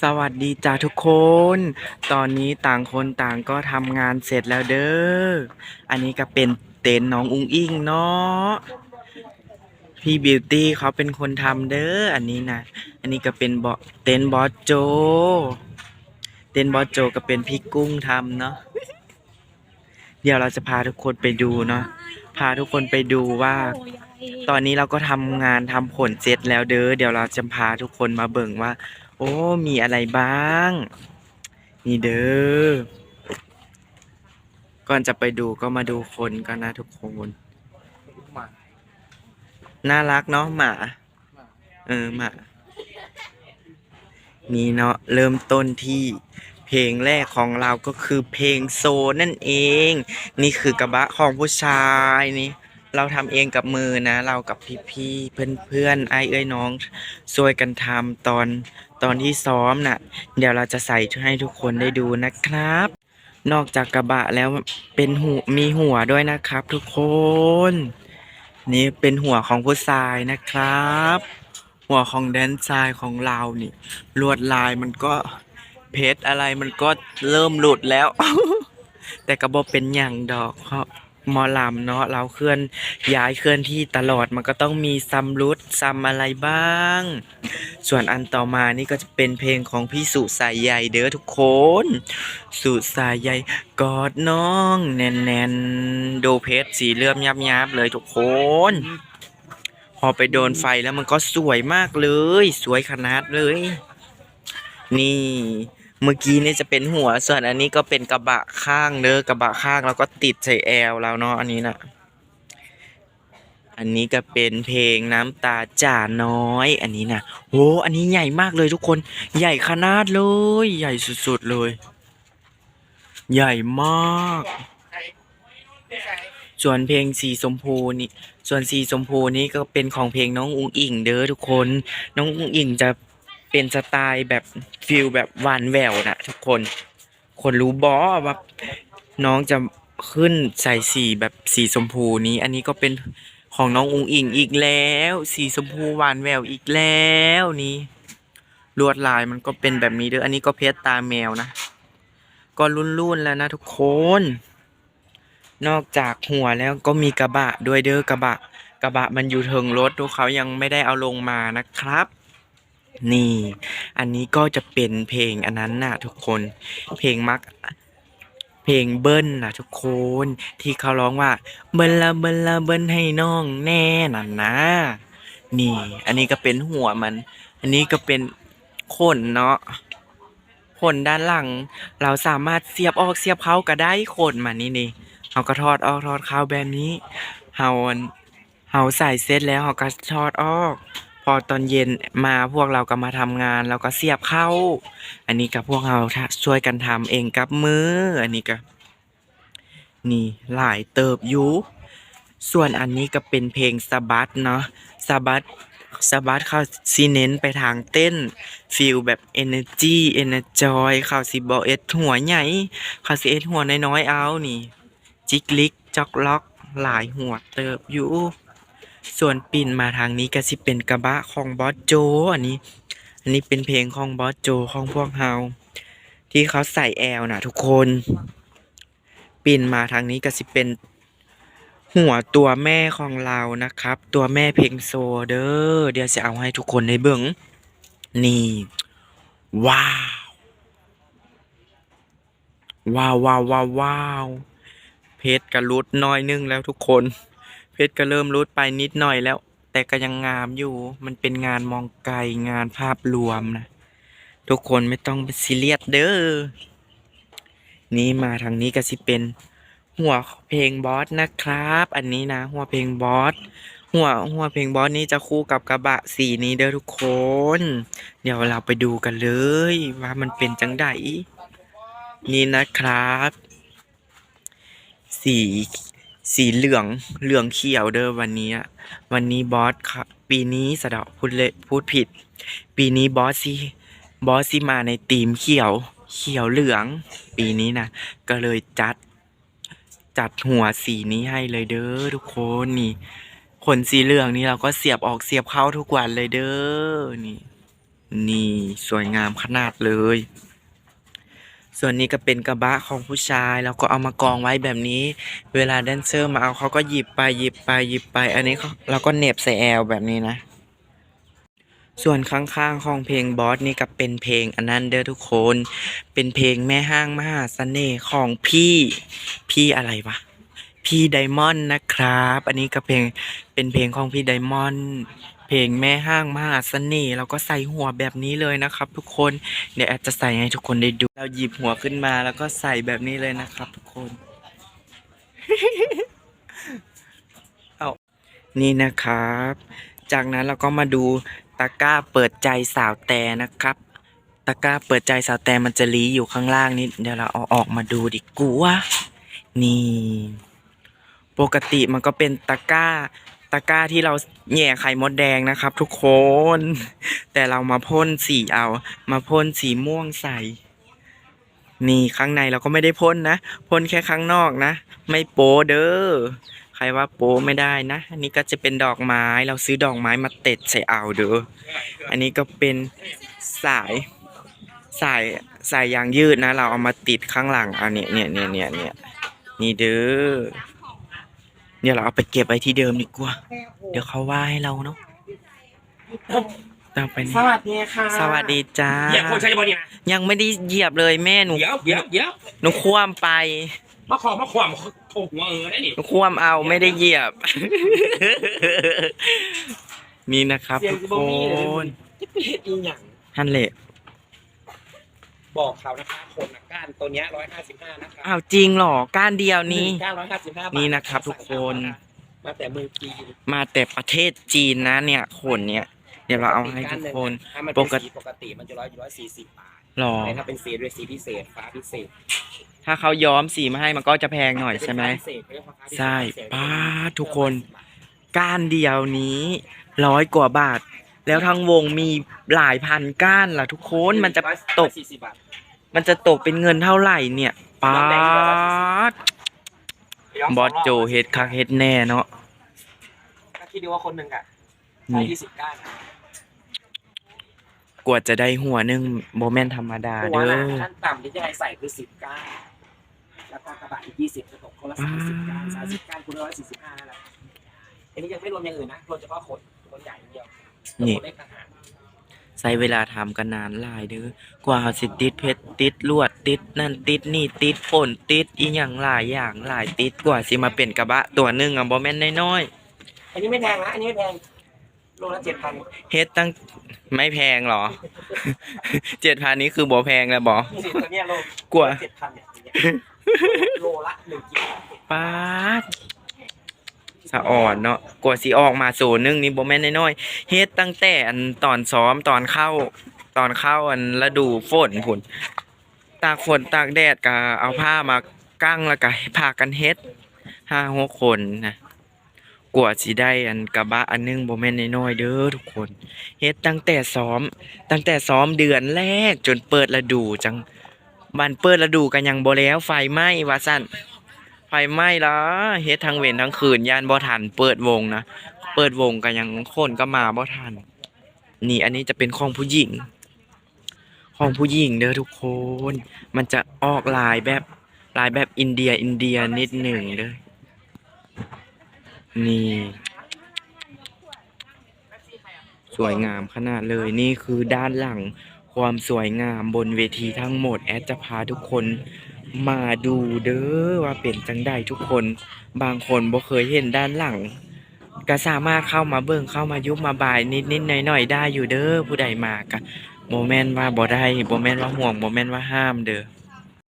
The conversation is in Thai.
สวัสดีจ้าทุกคน ตอนนี้ต่างคนต่างก็ทำงานเสร็จแล้วเด้อ อันนี้ก็เป็นเต็นท์น้องอุ้งอิงเนาะ พี่บิวตี้เขาเป็นคนทำเด้อ อันนี้นะ อันนี้ก็เป็นบอเต็นท์บอสโจ เต็นท์บอสโจก็เป็นพี่กุ้งทำเนาะ เดี๋ยวเราจะพาทุกคนไปดูเนาะ พาทุกคนไปดูว่า ตอนนี้เราก็ทำงานทำผลเสร็จแล้วเด้อ เดี๋ยวเราจะพาทุกคนมาเบิ่งว่า โอ้ มีอะไรบ้าง นี่เด้อ ก่อนจะไปดูก็มาดูคนกันนะทุกคน น่ารักเนาะหมา เออหมา นี่เนาะเริ่มต้นที่เพลงแรกของเราก็คือเพลงโซนั่นเอง นี่คือกระบะของผู้ชายนี่ เราทำเองกับมือนะ เรากับพี่ๆเพื่อนๆไอ้เอ้ยน้องช่วยกันทำตอนตอนที่ซ้อมน่ะ เดี๋ยวเราจะใส่ให้ทุกคนได้ดูนะครับ นอกจากกระบะแล้วเป็นหูมีหัวด้วยนะครับ ทุกคน นี่เป็นหัวของผู้ชายนะครับ หัวของแดนซายของเรานี่ ลวดลายมันก็เพชรอะไรมันก็เริ่มหลุดแล้ว แต่กระบอกเป็นอย่างดอกเพราะ หมอลำเนาะเราเคลื่อนย้ายเคลื่อนที่ตลอดมันก็ต้องมีซัมรุดซัมอะไรบ้าง ส่วนอันต่อมานี่ก็จะเป็นเพลงของพี่สุสายใหญ่เด้อทุกคน สุสายใหญ่กอดน้องแน่นๆดูเพชรสีเลื่อมยับยับเลยทุกคน พอไปโดนไฟแล้วมันก็สวยมากเลย สวยขนาดเลย นี่ เมื่อกี้นี่จะเป็นหัว ส่วนอันนี้ก็เป็นกระบะข้างเด้อกระบะข้างแล้วก็ติดใส่แอลแล้วเนาะอันนี้นะอันนี้ก็เป็นเพลงน้ำตาจ่าน้อย อันนี้นะโหอันนี้ใหญ่มากเลยทุกคน ใหญ่ขนาดเลย ใหญ่สุดๆเลย ใหญ่มาก ส่วนเพลงสีชมพูนี่ ส่วนสีชมพูนี่ก็เป็นของเพลงน้องอุ๋งอิงเด้อทุกคน น้องอุ๋งอิงจะ เป็นสไตล์แบบฟิลแบบหวานแหววนะทุกคน คนรู้บอว่าน้องจะขึ้นใส่สีแบบสีชมพูนี้ อันนี้ก็เป็นของน้องอุงอิงอีกแล้ว สีชมพูหวานแววอีกแล้วนี่ลวดลายมันก็เป็นแบบนี้เด้ออันนี้ก็เพชรตาแมวนะ ก็รุ่นๆแล้วนะทุกคน นอกจากหัวแล้วก็มีกระบะด้วยเด้อกระบะ กระบะมันอยู่เทิงรถทุกเขายังไม่ได้เอาลงมานะครับ นี่ อันนี้ก็จะเป็นเพลงอันนั้นน่ะทุกคน เพลงมัก เพลงเบิ้ลน่ะทุกคน ที่เขาร้องว่า เบิ้ลละเบิ้ลละเบิ้ลให้น้องแน่นั่นนะ นี่ อันนี้ก็เป็นหัวมัน อันนี้ก็เป็นขนเนาะขนด้านหลัง เราสามารถเสียบออกเสียบเขาก็ได้ขนมันนี่นี่เราก็ทอดออกทอดเข้าแบบนี้เฮาเฮาใส่เสร็จแล้วเราก็ทอดออก พอตอนเย็นมาพวกเราก็มาทำงานเราก็เสียบเข้า อันนี้กับพวกเราช่วยกันทำเองกับมือ อันนี้ก็นี่หลายเติบอยู่ส่วนอันนี้ก็เป็นเพลงสะบัดเนาะสะบัดสะบัดเขาซีเน้นไปทางเต้นฟิลแบบ energy enerjoy เขาสิบอเอ็ดหัวใหญ่เขาสิเอ็ดหัวน้อยๆเอานี่ จิกลิกจ็อกล็อก หลายหัวเติบอยู่ ส่วนปิ่นมาทางนี้ก็สิเป็นกระบะของบอสโจ อันนี้ อันนี้เป็นเพลงของบอสโจของพวกเฮาที่เขาใส่แอลนะทุกคน ปิ่นมาทางนี้ก็สิเป็น หัวตัวแม่ของเรานะครับ ตัวแม่เพลงโซเด้อเดี๋ยวจะเอาให้ทุกคนได้เบิ่งนี่ ว้าว ว้าวว้าวว้าวเพชรก็รุดน้อยนึงแล้วทุกคน เพชรก็เริ่มรุดไปนิดหน่อยแล้ว แต่ก็ยังงามอยู่ มันเป็นงานมองไกลงานภาพรวมนะ ทุกคนไม่ต้องไปซีเรียสเด้อ นี่มาทางนี้ก็สิเป็น หัวเพลงบอสนะครับ อันนี้นะ หัวเพลงบอสหัวหัวเพลงบอสนี้จะคู่กับกระบะสีนี้เด้อทุกคน เดี๋ยวเราไปดูกันเลย ว่ามันเป็นจังไดนี่นะครับ สี สีเหลืองเหลืองเขียวเด้อวันนี้วันนี้บอสค่ะปีนี้สะเดาพูดเลพูดผิด ปีนี้บอสสิบอสสิมาในธีมเขียว เขียวเหลือง ปีนี้นะก็เลยจัด จัดหัวสีนี้ให้เลยเด้อทุกคนนี่ขนสีเหลืองนี่เราก็เสียบออกเสียบเข้าทุกวันเลยเด้อนี่ นี่สวยงามขนาดเลย ส่วนนี้ก็เป็นกระบะของผู้ชายแล้วก็เอามากองไว้แบบนี้ เวลาแดนเซอร์มาเอาเขาก็หยิบไปหยิบไปหยิบไป อันนี้เขาเราก็เน็บใส่แอลแบบนี้นะ ส่วนข้างๆของเพลงบอสนี่ก็เป็นเพลงอันนั้นเด้อทุกคน เป็นเพลงแม่ห้างมหาเสน่ห์ของพี่พี่อะไรวะพี่ไดมอนด์นะครับ อันนี้ก็เพลงเป็นเพลงของพี่ไดมอนด์ เพลงแม่ห้างมหาเสน่ห์เราก็ใส่หัวแบบนี้เลยนะครับ ทุกคนเดี๋ยวแอดจะใส่ให้ทุกคนได้ดูเราหยิบหัวขึ้นมาแล้วก็ใส่แบบนี้เลยนะครับ ทุกคนเอานี่นะครับ จากนั้นเราก็มาดูตะก้าเปิดใจสาวแต่นะครับตะก้าเปิดใจสาวแต่มันจะลีอยู่ข้างล่างนิดเดี๋ยวเราเอาออกมาดูดิกูว่านี่ ปกติมันก็เป็นตะก้าะกร้าที่เราแหย่ไข่มดแดงนะครับ ทุกคน แต่เรามาพ่นสีเอา มาพ่นสีม่วงใส่ นี่ข้างในเราก็ไม่ได้พ่นนะพ่นแค่ข้างนอกนะ ไม่โป๊เด้อใครว่าโป๊ไม่ได้นะอันนี้ก็จะเป็นดอกไม้เราซื้อดอกไม้มาเต็ดใส่เอาเด้ออันนี้ก็เป็นสายสายสายยางยืดนะ เราเอามาติดข้างหลังเอาเนี่ยเนี่ยเนี่ยเนี่ยเนี่ยนี่เด้อ เดี๋ยวเราเอาไปเก็บไว้ที่เดิมดีกว่า เดี๋ยวเขาว่าให้เราเนาะตามไปนี่สวัสดีค่ะสวัสดีจ้าเหยียบคนใช่ไหมเนี่ยยังไม่ได้เหยียบเลยแม่หนู เดี๋ยวเดี๋ยวเดี๋ยวหนูคว่ำไป มาขอมาขวามถูกหัวเออได้นี่หนูคว่ำเอาไม่ได้เหยียบ นี่นะครับเสียงทุกจะคบ่มีเลยนจะเป็นเห็ดอีหยัง ฮันเละ บอกเขานะคะคนละก้านตัวเนี้ยร้อยห้าสิบห้านะคะอ้าวจริงเหรอก้านเดียวนี้ก้านร้อยห้าสิบห้าบาทนี่นะครับทุกคน มาแต่มือจีนมาแต่ประเทศจีนนะเนี่ยขนเนี่ย เดี๋ยวเราเอาให้ทุกคน ถ้ามันปเป็นกติสีปกติมันจะร้อยร้อยสี่สิบบาทหรอ แต่ถ้าเป็นสีด้วยสีพิเศษฟ้าพิเศษถ้าเขาย้อมสีมาให้มันก็จะแพงหน่อยใช่ไหม เป็นฟ้าพิเศษเขาเรียกว่าฟ้าพิเศษใช่พิเศษป้าดทุกคน ก้านเดียวนี้ร้อยกว่าบาท แล้วทั้งวงมีหลายพันก้านล่ะทุกคนมันจะตกร้อยสี่สิบบาทมันจะตกเป็นเงินเท่าไหร่เนี่ยป้าดย้มบอสโจเฮ็ดคักเฮ็ดแน่เนาะก็คิดดูว่าคนหนึ่งอะใช้นี่ยี่สิบก้านอะกว่าจะได้หัวหนึ่งโบแมนธรรมดาตัวเด้นะอขั้นต่ำที่จะให้ใส่คือสิบก้านแล้วก็กระบะอีกยี่สิบจะตกคนละสามสิบก้านสามสิบก้านคูณร้อยสี่สิบห้านั่นแหละอันนี้ยังไม่รวมอย่างอื่นนะรวมเฉพาะขนขนใหญ่อย่างเดียว นี่ขนเล็กต่างหากใช้เวลาทำกันนานหลายเด้อกว่าเขาสิติดเพชรติดลวดติดนั่นติดนี่ติดฝนติดอีหยังหลายอย่างหลายติดกว่าสิมาเป็นกระบะ ตัวหนึงอะบ่แม่นน้อยอันนี้ไม่แพงนะอันนี้ไม่แพงโลละเจ็ดพันๆเฮ็ดตั้งไม่แพงหรอ เจ็ดพันนี้คือบ่แพงแล้วบ่นี่สิตัวเนี้ยโลกว่า เจ็ดพันเนี่ยโลละหนึ่งกิโลป้าด สะอ่อนเนาะกว่าสิออกมาโซนึงนี่บ่แม่นน้อยๆเฮ็ดตั้งแต่อันตอนซ้อมตอนเข้า ตอนเข้าอันฤดูฝนพุ่นตากฝนตากแดดก็เอาผ้ามากั้งแล้วก็พากันเฮ็ดห้าหกคนนะกว่าสิได้อันกระบะอันหนึงบ่แม่นน้อยๆเด้อทุกคนเฮ็ดตั้งแต่ซ้อม ตั้งแต่ซ้อมเดือนแรกจนเปิดฤดูจังบันเปิดฤดูกันยังบ่แล้วไฟไหม้ว่าซั่น ไฟไหม้ละเฮ็ดทั้งเว้นทั้งคืนยานบ่ทัน เปิดวงนะ เปิดวงก็ยังคนก็มาบ่ทัน นี่อันนี้จะเป็นของผู้หญิง ของผู้หญิงเด้อทุกคน มันจะออกลายแบบลายแบบอินเดียอินเดียนิดหนึ่งเด้อนี่ สวยงามขนาดเลยนี่คือด้านหลังความสวยงามบนเวทีทั้งหมด แอดจะพาทุกคน มาดูเด้อว่าเป็นจังใดทุกคน บางคนบ่เคยเห็นด้านหลังก็สามารถเข้ามาเบิ่งเข้ามายุบมาบายนิดๆหน่อยๆได้อยู่เด้อผู้ใดมากะโมเมนต์ว่าบ่ได้โมเมนต์ว่าห่วงโมเมนต์ว่าห้ามเด้อ